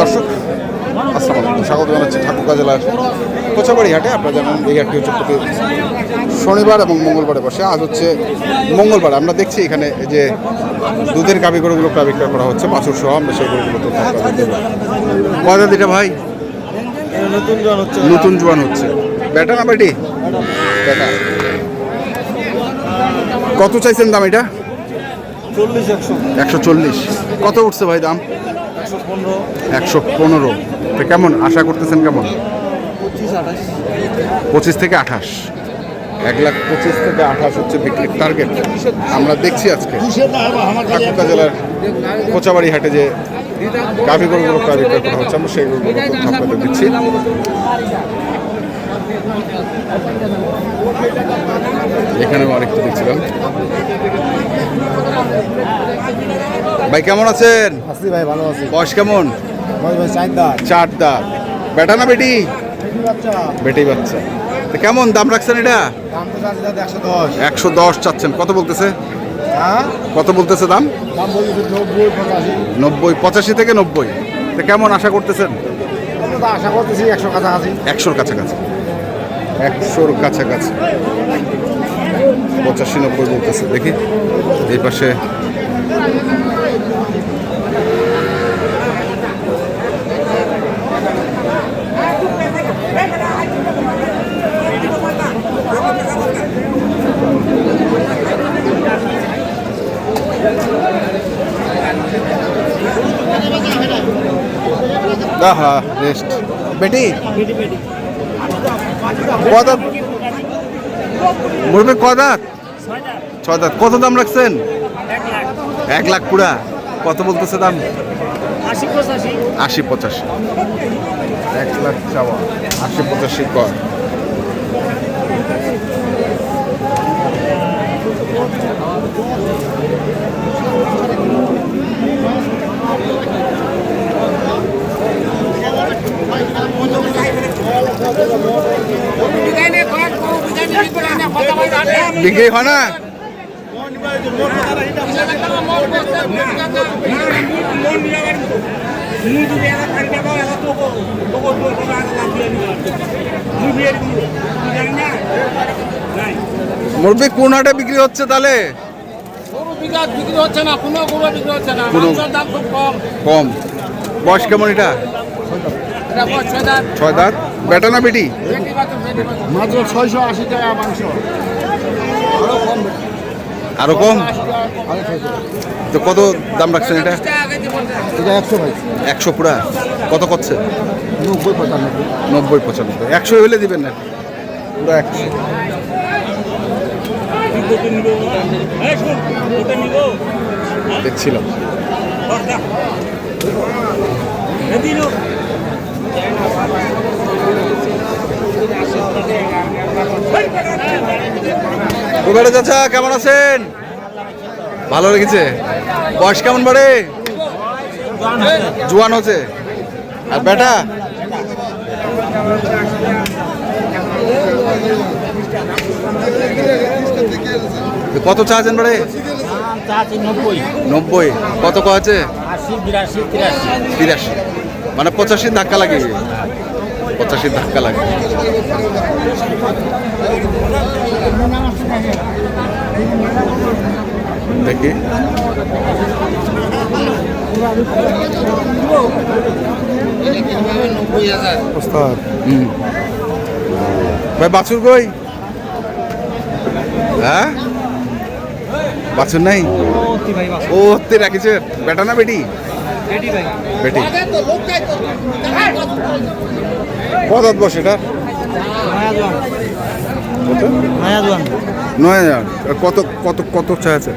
দর্শক আসসালামু আলাইকুম। স্বাগত জানাচ্ছি ঠাকুরগাঁ জেলার কোচাবাড়ি হাটে আপনারা জানেন এই হাটটি হচ্ছে প্রতি শনিবার এবং মঙ্গলবারে বসে আজ হচ্ছে মঙ্গলবার। আমরা দেখছি এখানে এই যে দুধের গাভি গরুগুলো প্রায় বিক্রয় করা হচ্ছে বাছুর সহ। আমরা সেই গরুগুলো তো কয়দা দিটা ভাই? নতুন জন হচ্ছে। নতুন জোয়ান হচ্ছে। ব্যাটা না বেটি? বেটা কত চাইছেন দাম এটা? একশো। চল্লিশ। কত উঠছে ভাই দাম? একশো পনেরো। তো কেমন? আশা করতেছেন কেমন? পঁচিশ থেকে আঠাশ। এক লাখ পঁচিশ থেকে আঠাশ হচ্ছে বিক্রির টার্গেট আমরা দেখছি আজকে ঠাকুরগাঁ জেলার কোচাবাড়ি হাটে যে গাভি গরুগুলো প্রায় বিক্রয় করা হচ্ছে আমরা সেই গরুগুলো আপনাদের দিচ্ছি। এখানেও আরেকটু দেখছিলাম। ভাই কেমন আছেন? ভাই ভালো আছি। বয়স কেমন? চার দাঁত। বেটা না বেটি? বেটি বাচ্চা। তো কেমন দাম রাখছেন এটা? একশো দশ। চাচ্ছেন। কত বলতেছে? হ্যাঁ? কত বলতেছে দাম? নব্বই পঁচাশি। থেকে নব্বই। তো কেমন আশা করতেছেন? আশা করতেছি একশো কাছাকাছি। একশোর কাছাকাছি। একশোর কাছাকাছি। পঁচাশি নব্বই বলতেছে। দেখি এই পাশে। রেস্ট। বেটি। কদাত? মুরবে কদাত? ছয় দাঁত কত দাম রাখছেন? এক লাখ পুরা। কত বলতেছে দাম? আশি পঁচাশি। এক লাখ চাওয়া। আশি পঁচাশি কর। বিক্রি হয় না? মুরবি কোন হাটে বিক্রি হচ্ছে তাহলে? বিক্রি হচ্ছে না কোনো গরু বিক্রি হচ্ছে না। দাম খুব কম। কম। বয়স কেমন এটা? ছয় দাঁত। বেটা না বেটি। মাত্র ছয়শো আশি টাকা মাংস। আরও কম? তো কত দাম রাখছেন এটা। এটা একশো ভাই। একশো পুরা? কত করছে? নব্বই পঁচানব্বই। নব্বই পঁচানব্বই। একশো হলে দিবেন না পুরো একশো। দেখছিলাম। রুবেড়ে চাচা, কেমন আছেন? ভালো লেগেছে? বয়স কেমন বাড়ে? জোয়ান হচ্ছে। আর বেটা? কত চাচ্ছেন বাড়ে? নব্বই। কত ক আছে? তিরাশি। মানে পঁচাশি ধাক্কা লাগে। পঁচাশি ধাক্কা লাগে। দেখি। ভাই বাছুর কই? হ্যাঁ? বাছুর নাই? ও হতে রাখিছে। বেটা না বেটি? বেটি কত বস এটা? নয় হাজার কত কত কত চা আছে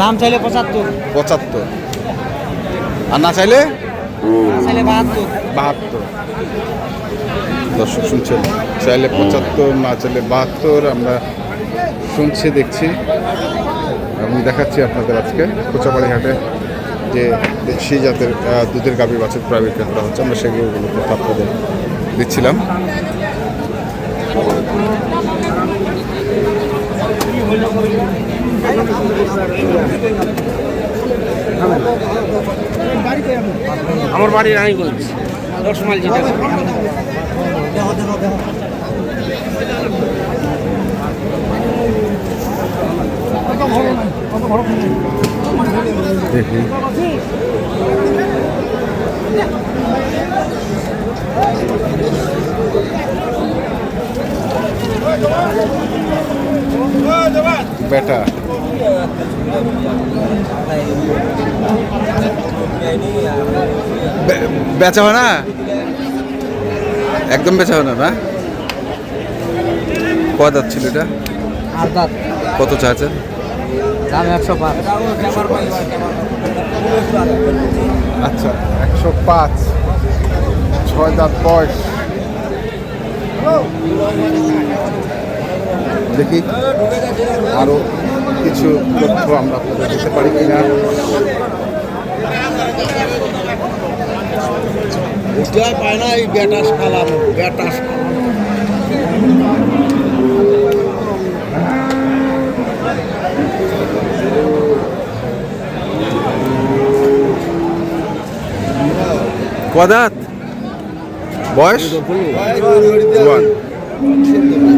দাম চাইলে পঁচাত্তর। পঁচাত্তর। আর না চাইলে? বাহাত্তর। বাহাত্তর। দর্শক শুনছেন চাইলে পঁচাত্তর না চাইলে বাহাত্তর আমরা শুনছি দেখছি। আমি দেখাচ্ছি আপনাদের আজকে কোচাবাড়ি হাটে যে দেশি জাতের দুধের গাভী বাছুর প্রাইভেট করা হচ্ছে আমরা সেগুলো আপনাদের দিচ্ছিলাম। আমার বাড়ি রানীগঞ্জ দশ মাইল যেটা দেখি বেটা। বেচা হয় না? একদম বেচা হয় না না? কয় দাঁত ছিল এটা? কত চাচ্ছেন দাম একশো পাঁচ। আচ্ছা একশো পাঁচ। ছয় দাঁত বয়স। দেখি আরও কিছু তথ্য আমরা আপনাদের দিতে পারি কিনা। ওটা পায় না এই বেটাস কালাম বেটাস কদাত বয়স?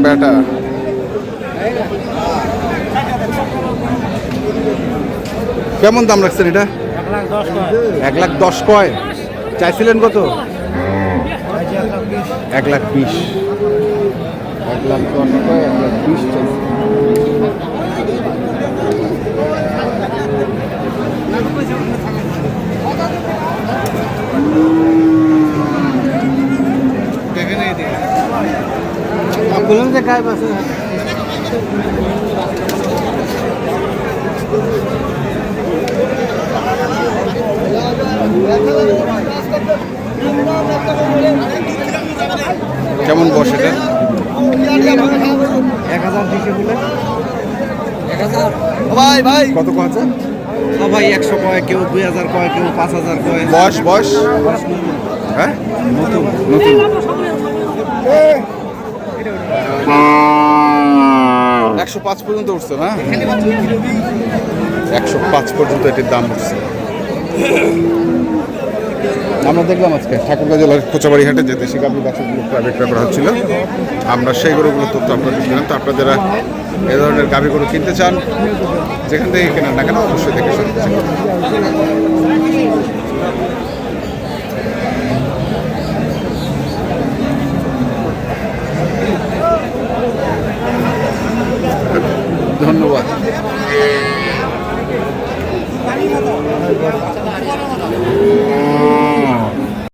বেটা কেমন দাম রাখছেন এটা? এক লাখ দশ কয়। চাইছিলেন কত? এক লাখ বিশ। এক লাখ দশ কয় এক লাখ বিশ চাইছি বললাম যে। গায়ে পাশে কেমন বয়স এটা? এক হাজার দিকে বলে এক হাজার? ভাই ভাই। কত কথা সবাই একশো কয় কেউ দুই হাজার কয় কেউ পাঁচ হাজার কয়। বয়স বয়স? হ্যাঁ? নতুন। নতুন। একশো পাঁচ পর্যন্ত উঠছে না? একশো পাঁচ পর্যন্ত এটির দাম উঠছে। আমরা দেখলাম আজকে ঠাকুরগাঁ জেলার কোচাবাড়ি হাটে যে দেশি গাভী বাছুরগুলো বিক্রয় করা হচ্ছিল, আমরা সেই গরুগুলো তথ্য আপনাদের দিলাম তো আপনারা যারা এ ধরনের গাভী গরু কিনতে চান, যেখান থেকে কেনেন না কেন অবশ্যই দেখে শুনে